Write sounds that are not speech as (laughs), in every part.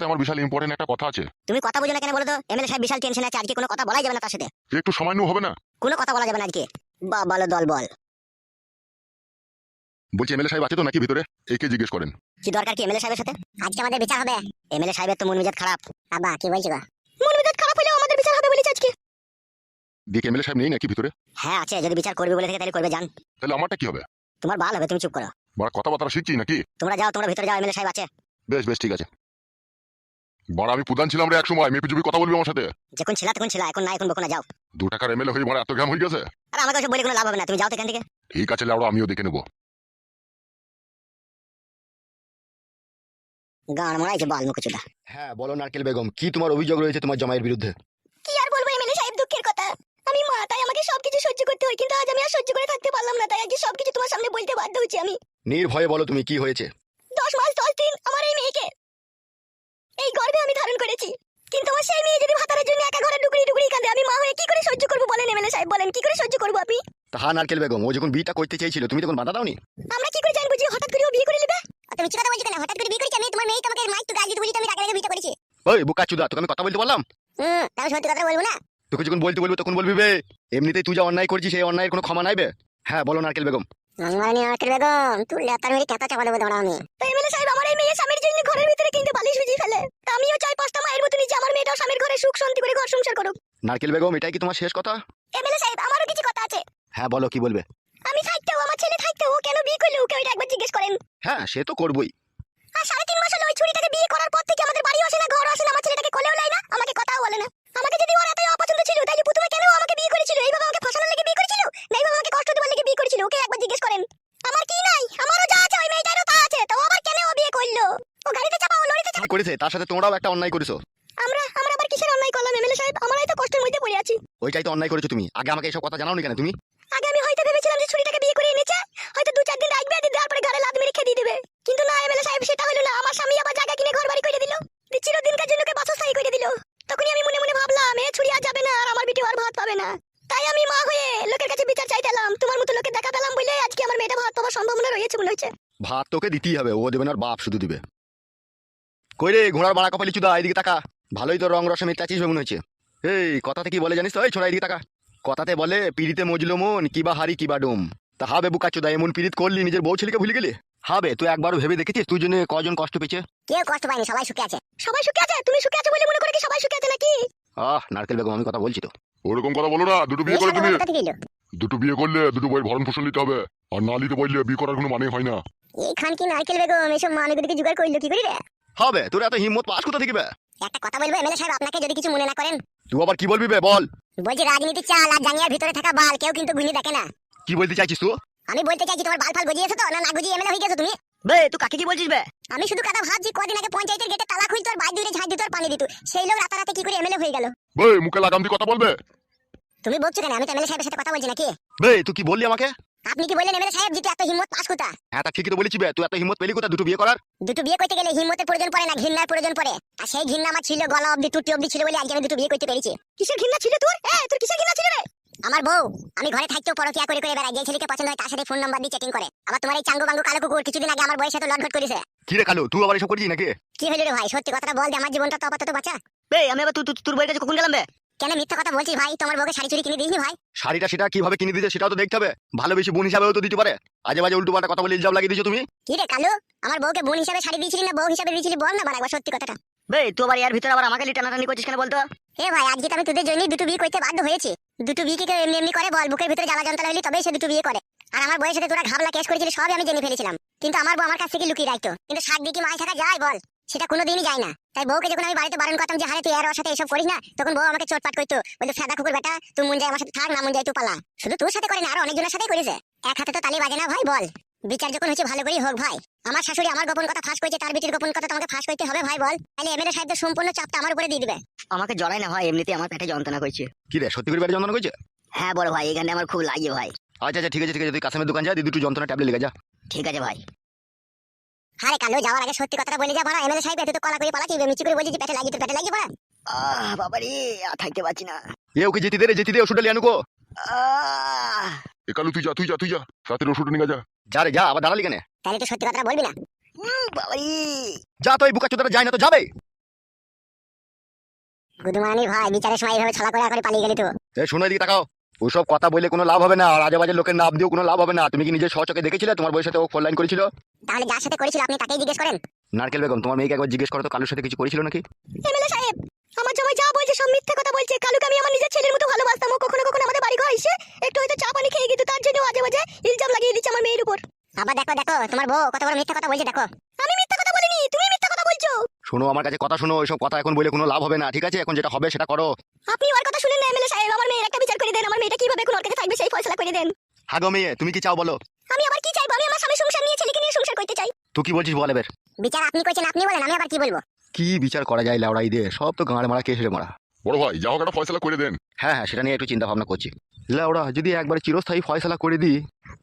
সাথে আমার বিশাল ইম্পর্টেন্ট একটা কথা আছে। তুমি কথা বুঝো না কেন বলো তো? এমএলএ সাহেব বিশাল টেনশন আছে আজকে কোনো কথা বলাই যাবে না তার সাথে। একটু সময় সামান্য হবে না? কোনো কথা বলা যাবে না আজকে। বা বলো দল বল। বলছি এমএলএ সাহেব আছে তো নাকি ভিতরে? একে জিজ্ঞেস করেন। কি দরকার কি এমএলএ সাহেবের সাথে? আজকে আমাদের বিচার হবে। এমএলএ সাহেবের তো মন মেজাজ খারাপ। আবা কি বলছো মন মেজাজ খারাপ হলেও আমাদের বিচার হবে বলেছে আজকে। দেখি এমএলএ সাহেব নেই নাকি ভিতরে? হ্যাঁ আছে। যদি বিচার করবে বলে থেকে তাহলে করবে জান। তাহলে আমারটা কি হবে? তোমার ভালো হবে তুমি চুপ করো। বড় কথাবার্তা শিখছি নাকি? তোমরা যাও তোমরা ভিতরে যাও এমএলএ সাহেব আছে। বেশ বেশ ঠিক আছে। বড় আমি প্রধান ছিলাম রে এক সময় মেপি জুপি কথা বলবি আমার সাথে। যখন ছিলা তখন ছিলা এখন না এখন বকো না যাও। দু টাকার এমএলএ হয়ে বড় এত হয়ে গেছে? আর আমাকে ওসব বলে কোনো লাভ হবে না তুমি যাও তো এখান থেকে। ঠিক আছে লাউড়া আমিও দেখে নেব। গান মারাইছে বাল মুখচুদা হ্যাঁ বলো নারকেল বেগম কি তোমার অভিযোগ রয়েছে তোমার জামাইয়ের বিরুদ্ধে? কি আর বলব এমএলএ সাহেব দুঃখের কথা। আমি মা তাই আমাকে সবকিছু সহ্য করতে হয় কিন্তু আজ আমি আর সহ্য করে থাকতে পারলাম না তাই আজকে সবকিছু তোমার সামনে বলতে বাধ্য হচ্ছি আমি। নির্ভয়ে বলো তুমি কি হয়েছে? দশ মাস দশ দিন আমার এই মেয়েকে এই গর্ভে আমি ধারণ করেছি। কিন্তু আমার সেই মেয়ে যদি ভাতারের জন্য একা ঘরে ডুকরি ডুকরি কাঁদে আমি মা হয়ে কি করে সহ্য করব বলেন এমএলএ সাহেব বলেন কি করে সহ্য করব আপনি? তাহা নারকেল বেগম ও যখন বিয়েটা করতে চেয়েছিল তুমি তখন বাধা দাওনি? আমরা কি করে জানব যে হঠাৎ করে ও বিয়ে করে নেবে? তুমি মিথ্যা কথা বলছো কেন? হঠাৎ করে বিয়ে করেছি আমি তোমার মেয়ে তোমাকে মাইক তো গাল দিতে বলি তো আমি রাগে রাগে বিয়েটা করেছি? ওই বুকা চুদা তোকে আমি কথা বলতে বললাম? হুম তাও সত্যি কথা বলব না? তোকে যখন বলতে বলব তখন বলবি বে এমনিতেই তুই যা অন্যায় করছিস সেই অন্যায়ের কোনো ক্ষমা নাই নাইবে হ্যাঁ বলো নারকেল বেগম। আকের বেগম তুই লেতার মেরে কেতা চাপা দেবো দাঁড়া আমি। এমএলএ সাহেব আমার এই মেয়ে স্বামীর জন্য ঘরের ভিতরে কিন্তু বালিশ ভিজিয়ে ফেলে। আমিও চাই পাঁচটা মায়ের মতো নিজে আমার মেয়েটাও স্বামীর ঘরে সুখ শান্তি করে ঘর সংসার করুক। নারকেল বেগম এটাই কি তোমার শেষ কথা? এমএলএ সাহেব আমারও কিছু কথা আছে। হ্যাঁ বলো কি বলবে? আমি থাকতেও আমার ছেলে থাকতেও কেন বিয়ে করল? ওকে ওইটা একবার জিজ্ঞেস করেন। হ্যাঁ সে তো করবই। আর সাড়ে তিন মাস হলো ওই ছুরিটাকে বিয়ে করার পর তার সাথে তোমরাও একটা অন্যায় করেছ। আমরা আমরা আবার কিসের অন্যায় করলাম এমএলএ সাহেব? আমরাই তো কষ্টের মধ্যে পড়ে আছি। ওইটাই তো অন্যায় করেছ তুমি। আগে আমাকে এইসব কথা জানাওনি কেন তুমি? আগে আমি হয়তো ভেবেছিলাম যে ছুরিটাকে বিয়ে করে এনেছে হয়তো দু চার দিন রাখবে আর দেওয়ার পরে ঘরে লাদ মেরে খেয়ে দিয়ে দেবে। কিন্তু না এমএলএ সাহেব সেটা হলো না। আমার স্বামী আবার জায়গা কিনে ঘর বাড়ি করে দিল। চিরদিনকার জন্য ওকে বাসস্থায়ী করে দিল। তখনই আমি মনে মনে ভাবলাম এ ছুরি আর যাবে না আর আমার বিটি আর ভাত পাবে না। তাই আমি মা হয়ে লোকের কাছে বিচার চাইতাম তোমার মতো লোকের দেখা পেলাম বলে আজকে আমার মেয়েটা ভাত পাওয়ার সম্ভাবনা রয়েছে মনে হচ্ছে ভাত তোকে দিতেই হবে। ও দেবে না বাপ শুধু দিবে। কই রে ঘোড়ার বাড়া কপালি চুদা এইদিকে তাকা। ভালোই তো রং রসে মেটাচিস মনে হচ্ছে। এই কথাতে কি বলে জানিস তো? এই ছোড়া এইদিকে তাকা। কথাতে বলে পিড়িতে মজলো মন কিবা হারি কিবা ডুম। তা হবে বুকা চুদা এমন পিড়িত করলি নিজের বউ ছেলেকে ভুলে গেলি? হবে তুই একবারও ভেবে দেখেছিস তুই জন্য কজন কষ্ট পেয়েছে? কেউ কষ্ট পায়নি সবাই সুখে আছে। সবাই সুখে আছে? তুমি সুখে আছে বলে মনে করে কি সবাই সুখে আছে নাকি? আহ নারকেল বেগম আমি কথা বলছি তো। ওরকম কথা বলো না দুটো বিয়ে করে তুমি। দুটো বিয়ে করলে দুটো বইয়ের ভরণ পোষণ নিতে হবে আর না নিতে বললে বিয়ে করার কোনো মানে হয় না। এখান কি নারকেল বেগম এসব মানুষগুলিকে জোগাড় করল কি করি রে? হবে তোর এত হিম্মত পাস কোথা থেকে বে? একটা কথা বলব এমএলএ সাহেব আপনাকে যদি কিছু মনে না করেন? তুই আবার কি বলবি বে বল। বলছি রাজনীতি চাল আর জাঙ্গিয়ার ভিতরে থাকা বাল কেউ কিন্তু গুনি দেখে না। কি বলতে চাইছিস তুই? আমি বলতে চাইছি তোমার বাল ফাল গজিয়েছো তো? না না গজিয়ে এমএলএ হয়ে গেছো তুমি? বে তুই কাকে কি বলছিস বে? আমি শুধু কথা ভাবছি কদিন আগে পঞ্চায়েতের গেটে তালা খুলতো আর বাইরে দূরে ঝাঁজ দিত আর পানি দিত। সেই লোক রাতারাতে কি করে এমএলএ হয়ে গেল? বই মুখে লাগাম দিয়ে কথা বলবে। তুমি বলছো কেন? আমি তো এমএলএ সাহেবের সাথে কথা বলছি নাকি? বে তুই কি বললি আমাকে? আপনি কি বললেন এমএলএ সাহেব যেটা এত হিম্মত পাস কোথা? হ্যাঁ তা ঠিকই তো বলেছি বে তুই এত হিম্মত পেলি কোথা? দুটো বিয়ে করার? দুটো বিয়ে করতে গেলে হিম্মতের প্রয়োজন পড়ে না ঘৃণার প্রয়োজন পড়ে। আর সেই ঘৃণা আমার ছিল গলা অবধি টুটি অবধি ছিল বলে আজকে আমি দুটো বিয়ে করতে পেরেছি। কিসের ঘৃণা ছিল তোর? হ্যাঁ তোর কিসের ঘৃণা ছিল রে আমার বউ আমি ঘরে থাকতেও পরকিয়া করে করে বেড়াই যে ছেলেকে পছন্দ হয় তার সাথে ফোন নাম্বার দিয়ে চ্যাটিং করে। আবার তোমার এই চাঙ্গু বাঙ্গু কালো কুকুর কিছুদিন আগে আমার বউয়ের সাথে লটঘট করেছে। কি রে কালো তুই আবার এসব করছিস নাকি? কি হলো রে ভাই সত্যি কথাটা বল যে আমার জীবনটা তো আপাতত বাঁচা। বে আমি আবার তুই তুই- তোর বইয়ের কাছে কখন গেলাম বে? কেন মিথ্যা কথা বলছিস ভাই? তোমার বউকে শাড়ি চুরি কিনে দিসনি ভাই? শাড়িটা সেটা কীভাবে কিনে দিতে সেটাও তো দেখতে হবে। ভালোবেসে বোন হিসাবেও তো দিতে পারে। আজে বাজে উল্টো পাল্টা কথা বলে ইলজাম লাগিয়ে দিছো তুমি? কি রে কালু? আমার বউকে বোন হিসাবে শাড়ি দিয়েছিলি না বউ হিসাবে দিয়েছিলি? বল না একবার সত্যি কথাটা। বে তুই আবার এর ভিতরে আবার আমাকে টানাটানি করছিস কেন বলতো? এ ভাই আজকে তো আমি তোদের জন্যই দুটো বিয়ে করতে বাধ্য হয়েছি। দুটো বিয়ে কি কেউ এমনি এমনি করে? বল বুকের ভিতরে জ্বালা যন্ত্রণা হইলি তবেই সে দুটো বিয়ে করে। আর আমার বউয়ের সাথে তোরা ঘাবলা কেস করেছিলি সবই আমি জেনে ফেলেছিলাম। কিন্তু আমার বউ আমার কাছ থেকে লুকিয়ে রাখতো। কিন্তু শাক দিয়ে কি মাছ থাকা যায় বল। সেটা কোনোদিনই যায় না। তাই বউকে যখন আমি বাড়িতে বারণ করতাম যে হারে তুই আর ওর সাথে এসব করিস না? তখন বউ আমাকে চোটপাট করতো। বলতো ফেদা কুকুর বেটা তুই মন যায় আমার সাথে থাক না মন যায় তুই পালা। শুধু তোর সাথে করে না আরও অনেকজনের সাথে করেছে এক হাতে তো তালি বাজে না ভাই বল। বিচার যখন হচ্ছে ভালো করেই হোক ভাই। আমার শাশুড়ি আমার গোপন কথা ফাঁস করেছে তার বিটির গোপন কথা তোমাকে ফাঁস করতে হবে ভাই বল। তাহলে এমএলএ সাহেবদের সম্পূর্ণ চাপটা আমার উপরে দিয়ে দিবে। আমাকে জড়াই না ভাই এমনিতে আমার পেটে যন্ত্রণা করছে। কি রে সত্যি করে যন্ত্রণা করছে? হ্যাঁ বড় ভাই এখানে আমার খুব লাগে ভাই। আচ্ছা আচ্ছা ঠিক আছে ঠিক আছে তুই কাসেমের দোকান যা দি দুটো যন্ত্রণা ট্যাবলেট লেগে যা। ঠিক আছে ভাই। আরে কালো যাওয়ার আগে সত্যি কথাটা বলে যা বড় এমএলএ সাহেব এত তো কলা করে পালাচ্ছি মিচি করে বলছি যে পেটে লাগিয়ে তো পেটে লাগিয়ে পড়া আহ বাবা রে আর থাকতে পারছি না। এ ওকে যেতে দে রে যেতে দে ওষুধটা লিয়ে আনুকো। আহ। এ কালু তুই যা তুই যা তুই যা রাতের ওষুধ নিয়ে যা। যা রে যা আবার দাঁড়ালি কেন? তাহলে তো সত্যি কথাটা বলবি না। বাবা রে যা তো এই বুকা চোদারা যায় না তো যাবে। গুদুমানির ভাই বিচারের সময় এইভাবে ছলা করে করে পালিয়ে গেলি তো। এ শোনো এদিকে তাকাও। ওসব কথা বলে কোনো লাভ হবে না আর আজে বাজে লোকের নাম দিয়েও কোনো লাভ হবে না। তুমি কি নিজের সচকে দেখেছিলে? তোমার বইয়ের সাথে ও ফোন লাইন করেছিল? তাহলে যার সাথে করেছিল আপনি তাকেই জিজ্ঞেস করেন? নারকেল বেগম তোমার মেয়েকে একবার জিজ্ঞেস করো তো কালুর সাথে কিছু করেছিল নাকি? এমএলএ সাহেব আমার জামাই যা বলছে সব মিথ্যে কথা বলছে। কালুকে আমি আমার নিজের ছেলের মতো ভালোবাসতাম। ও কখনো কখনো আমাদের বাড়ি ঘর এসে একটু হয়তো চা পানি খেয়ে গেছে তার জন্য আজে বাজে ইলজাম লাগিয়ে দিচ্ছে আমার মেয়ের উপর। আবার দেখো দেখো তোমার বউ কত বড় মিথ্যে কথা বলছে দেখো। আমি মিথ্যে কথা বলিনি তুমি কথা বলছো? শোনো আমার কাছে কথা শোনো এসব কথা এখন বলে কোনো লাভ হবে না ঠিক আছে? এখন যেটা হবে সেটা করো। আপনি ওর কথা শুনেন না এমএলএ সাহেব। আমার মেয়ের একটা বিচার করে দেন আমার মেয়েটা কীভাবে কোন ওর কাছে থাকবে সেই ফয়সালা করে দেন। হাগো মেয়ে তুমি কি চাও বলো? আমি আবার কি চাইব? আমি আমার স্বামী সংসার নিয়ে ছেলেকে নিয়ে সংসার করতে চাই। তুই কি বলছিস বল এবার? বিচার আপনি কইছেন আপনি বলেন আমি আবার কি বলব? কি বিচার করা যায় লাউড়াই দিয়ে? সব তো গাঁড় মারা কেসে মারা। বড় ভাই যা হোক একটা ফয়সলা করে দেন। হ্যাঁ হ্যাঁ সেটা নিয়ে একটু চিন্তা ভাবনা করছি। লাউড়া যদি একবার চিরস্থায়ী ফয়সালা করে দিই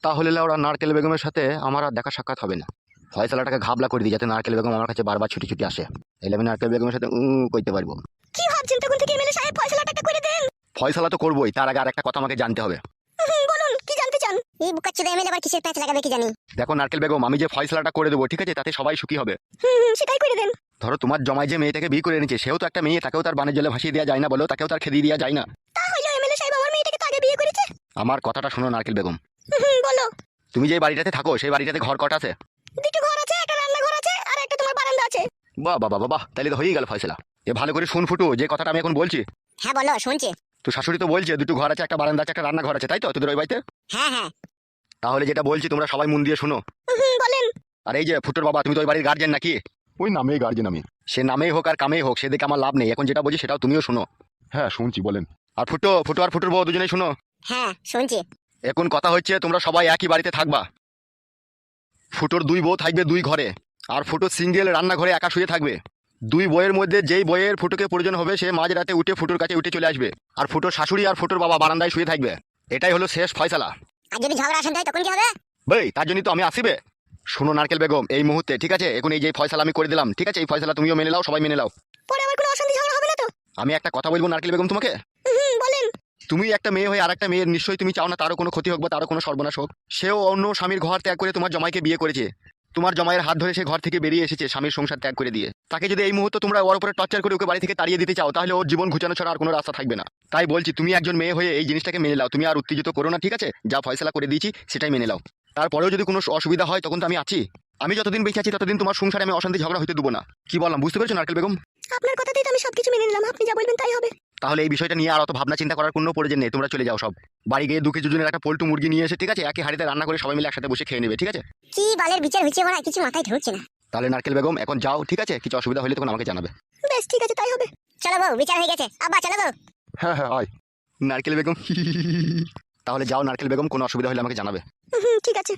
তাহলে লাউড়া নারকেল বেগমের সাথে আমার আর দেখা সাক্ষাৎ হবে না। ফয়সালাটাকে ঘাবলা করে দিই যাতে নারকেল বেগম আমার কাছে বারবার ছুটি ছুটি আসে। এলে আমি নারকেল বেগমের সাথে উ করতে পারব। কি ভাবছেন তখন থেকে এমএলএ সাহেব? ফয়সালাটা করে দেন। ফয়সালা তো করবোই তার আগে আর একটা কথা আমাকে জানতে হবে। বলুন কি জানতে চান? এই বুকাচ্চুদা এমএলএ আবার কিসের প্যাচ লাগাবে কি জানি? দেখো নারকেল বেগম আমি যে ফয়সালাটা করে দেবো ঠিক আছে? তাতে সবাই সুখী হবে। হুম হুম, সেটাই করে দেন। ধরো তোমার জমায় যে মেয়েটাকে বিয়ে করে এনেছে সেও তো একটা মেয়ে তাকেও তার বানের জলে ভাসিয়ে দেওয়া যায় না বলো তাকেও তার খেদিয়ে দেওয়া যায় না। তা হইল এমএলএ সাহেব আমার মেয়েটাকে তো আগে বিয়ে করেছে? আমার কথাটা শোনো নারকেল বেগম। বলো। তুমি যে বাড়িটাতে থাকো সেই বাড়িটাতে ঘর কটা আছে? দুটো ঘর আছে একটা রান্নাঘর আছে আর একটা তোমার বারান্দা আছে। বাহ বাবা বাবা তাহলে তো হয়েই গেল ফয়সলা। এ ভালো করে শুন ফুটু যে কথাটা আমি এখন বলছি। হ্যাঁ বলো শুনছি। তো শাশুড়ি তো বলছে দুটো ঘর আছে একটা বারান্দা আছে একটা রান্নাঘর আছে তাই তো তোদের ওই বাড়িতে? হ্যাঁ হ্যাঁ। তাহলে যেটা বলছি তোমরা সবাই মন দিয়ে শোনো। হুম, বলেন। আর এই যে ফুটোর বাবা তুমি তো ওই বাড়ির গার্জেন নাকি? ওই নামেই গার্জেন আমি। সে নামেই হোক আর কামেই হোক সেদিকে আমার লাভ নেই। এখন যেটা বলছি সেটাও তুমিও শোনো। হ্যাঁ শুনছি বলেন। আর ফুটো ফুটো আর ফুটোর বউ দুজনেই শোনো। হ্যাঁ শুনছি। এখন কথা হচ্ছে তোমরা সবাই একই বাড়িতে থাকবা। ফুটোর দুই বউ থাকবে দুই ঘরে আর ফুটো সিঙ্গেল রান্নাঘরে একা শুয়ে থাকবে। দুই বইয়ের মধ্যে যেই বইয়ের ফুটোকে প্রয়োজন হবে সে মাঝ রাতে উঠে ফুটোর কাছে উঠে চলে আসবে আর ফুটোর শাশুড়ি আর ফুটোর বাবা বারান্দায় শুয়ে থাকবে। এটাই হলো শেষ ফয়সালা। আর যদি ঝগড়া আসেন তখন কি হবে? ভাই তার জন্যই তো আমি আসিবে শোনো নারকেল বেগম এই মুহূর্তে ঠিক আছে? এখন এই যে ফয়সালা আমি করে দিলাম ঠিক আছে? এই ফয়সালা তুমিও মেনে নাও সবাই মেনে নাও। পরে আবার কোনো অশান্তি ঝগড়া হবে না তো? আমি একটা কথা বলব নারকেল বেগম তোমাকে? তুমি একটা মেয়ে হয়ে আর একটা মেয়ের নিশ্চয়ই তুমি চাও না তারও কোনো ক্ষতি হোক বা তারও কোনো সর্বনাশ হোক। সেও অন্য স্বামীর ঘর ত্যাগ করে তোমার জমাইকে বিয়ে করেছে। তোমার জমাইয়ের হাত ধরে সে ঘর থেকে বেরিয়ে এসেছে স্বামীর সংসার ত্যাগ করে দিয়ে। তাকে যদি এই মুহূর্তে তোমরা ওর উপরে টর্চার করে ওকে বাড়ি থেকে তাড়িয়ে দিতে চাও, তাহলে ওর জীবন ঘুচানো ছাড়া আর কোনো রাস্তা থাকবে না। তাই বলছি, তুমি একজন মেয়ে হয়ে এই জিনিসটাকে মেনে নাও। তুমি আর উত্তেজিত করো না, ঠিক আছে? যা ফয়সলা করে দিয়েছি, সেটাই মেনে নাও। তারপরেও যদি কোনো অসুবিধা হয়, তখন তো আমি আছি। আমি যতদিন বেঁচে আছি, ততদিন তোমার সংসারে আমি অশান্তি ঝগড়া হইতে দেবো না। কি বললাম, বুঝতে পেরেছ, নারকেল বেগম? আপনার কথাতেই তো আমি সবকিছু মেনে নিলাম। আপনি যা বলবেন তাই হবে। তাহলে এই বিষয়টা নিয়ে আর অত ভাবনা চিন্তা করার কোনো প্রয়োজন নেই তোমরা চলে যাও সব। বাড়ি গিয়ে দু কেজি ওজনের একটা পোল্টু মুরগি নিয়ে এসে ঠিক আছে? একই হাড়িতে রান্না করে সবাই মিলে একসাথে বসে খেয়ে নেবে ঠিক আছে? কি বালের বিচার হচ্ছে মানে কিছু মাথায় ঢুকছে না। তাহলে নারকেল বেগম এখন যাও ঠিক আছে? কিছু অসুবিধা হলে তখন আমাকে জানাবে। বেশ ঠিক আছে তাই হবে। চলো বউ বিচার হয়ে গেছে। আব্বা চলো বউ। হ্যাঁ হ্যাঁ আয়। নারকেল বেগম তাহলে যাও নারকেল বেগম কোনো অসুবিধা হলে আমাকে জানাবে। হুম ঠিক আছে।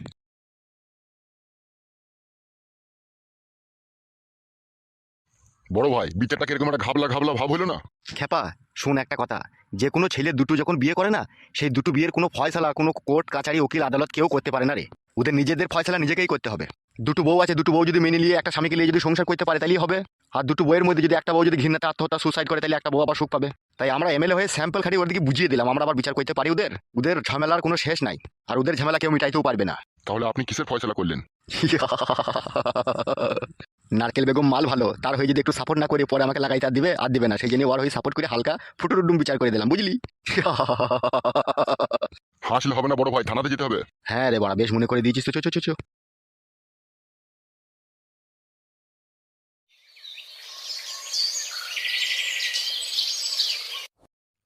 বড় ভাই বিচারটা কীরকম একটা ঘাবলা ঘাবলা ভাব হলো না? খেপা শোন একটা কথা যে কোনো ছেলে দুটো যখন বিয়ে করে না সেই দুটো বিয়ের কোনো ফয়সালা কোনো কোর্ট কাছারি উকিল আদালত কেউ করতে পারে না রে। ওদের নিজেদের ফয়সালা নিজেকেই করতে হবে। দুটো বউ আছে দুটো বউ যদি মেনে নিয়ে একটা স্বামীকে নিয়ে যদি সংসার করতে পারে তাহলেই হবে। আর দুটো বউয়ের মধ্যে যদি একটা বউ যদি ঘৃণাতে আত্মহত্যা সুসাইড করে তাহলে একটা বউ আবার সুখ পাবে। তাই আমরা এমএলএ হয়ে স্যাম্পল খাটি ওদেরকে বুঝিয়ে দিলাম আমরা আবার বিচার করতে পারি ওদের। ওদের ঝামেলার কোনো শেষ নাই আর ওদের ঝামেলা কেউ মিটাইতেও পারবে না। তাহলে আপনি কিসের ফয়সলা করলেন? (laughs) নারকেল বেগম মাল ভালো তার হয়ে যদি একটু সাপোর্ট না করে পরে আমাকে লাগাইতে আর দিবে আর দিবে না। সেই জন্য ওর হয়ে সাপোর্ট করে হালকা ফুটুর ডুম বিচার করে দিলাম বুঝলি? (laughs) হাসলে হবে না বড় ভাই থানাতে যেতে হবে। হ্যাঁ রে বাড়া বেশ মনে করে দিয়েছিস তো চো চো চো, চো।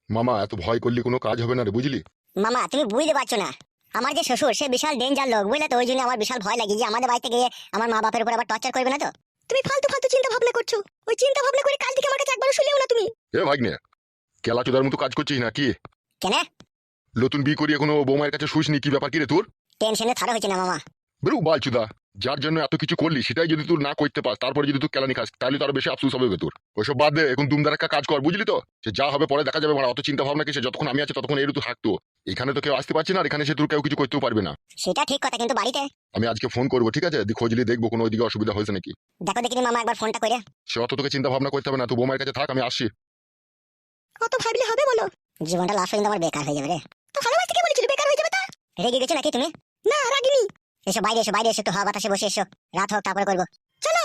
মামা এত ভয় করলি কোনো কাজ হবে না রে বুঝলি? মামা তুমি বুঝতে পারছ না। আমার যে শ্বশুর সে বিশাল ডেঞ্জার লোক বুঝলে তো? ওই জন্য আমার বিশাল ভয় লাগে যে আমাদের বাড়িতে গিয়ে আমার মা বাপের উপর আবার টর্চার করবে না তো? তুমি ফালতু ফালতু চিন্তা ভাবনা করছ। ওই চিন্তা ভাবনা করে কাল থেকে আমার কাছে একবার শুনলেও না তুমি। এ ভাগ্নে কেলা চোদার মতো কাজ করছিস না কি কেন? নতুন বিয়ে করি এখনও বৌমায়ের কাছে শুসনি কি ব্যাপার কি রে তোর? টেনশনে থারা হয়েছে না মামা। বেরু বাল চুদা যার জন্য এত কিছু করলি সেটাই যদি তুই না করতে পাস তারপরে যদি তুই কেলানি খাস তাহলে তো আরও বেশি আফসোস হবে তোর। ওইসব বাদ দে এখন দুমদার একটা কাজ কর বুঝলি তো? সে যা হবে পরে দেখা যাবে মানে অত চিন্তা ভাবনা কিসে যতক্ষণ আমি আছি ততক্ষণ এর তো। থাকতো এখানে তো কেউ আসতে পারছে না আর এখানে সে তোর কেউ কিছু করতেও পারবে না। সেটা ঠিক কথা কিন্তু বাড়িতে? আমি আজকে ফোন করব ঠিক আছে? দি খোঁজলি দেখব কোনো ওইদিকে অসুবিধা হয়েছে নাকি। দেখো দেখিনি মামা একবার ফোনটা করে। সে অত তোকে চিন্তা ভাবনা করতে হবে না তুই বৌমায়ের কাছে থাক আমি আসছি। কত ভাবলে হবে বলো? জীবনটা লাস্ট পর্যন্ত আমার বেকার হয়ে যাবে রে। তো ভালোবাসতে কে বলেছিল বেকার হয়ে যাবে তা? রেগে গেছো নাকি তুমি? না রাগিনি। এসো, বাইরে এসো বাইরে এসো, একটু হাওয়া বাতাসে বসে এসো। রাত হোক, তারপরে করব। চলো!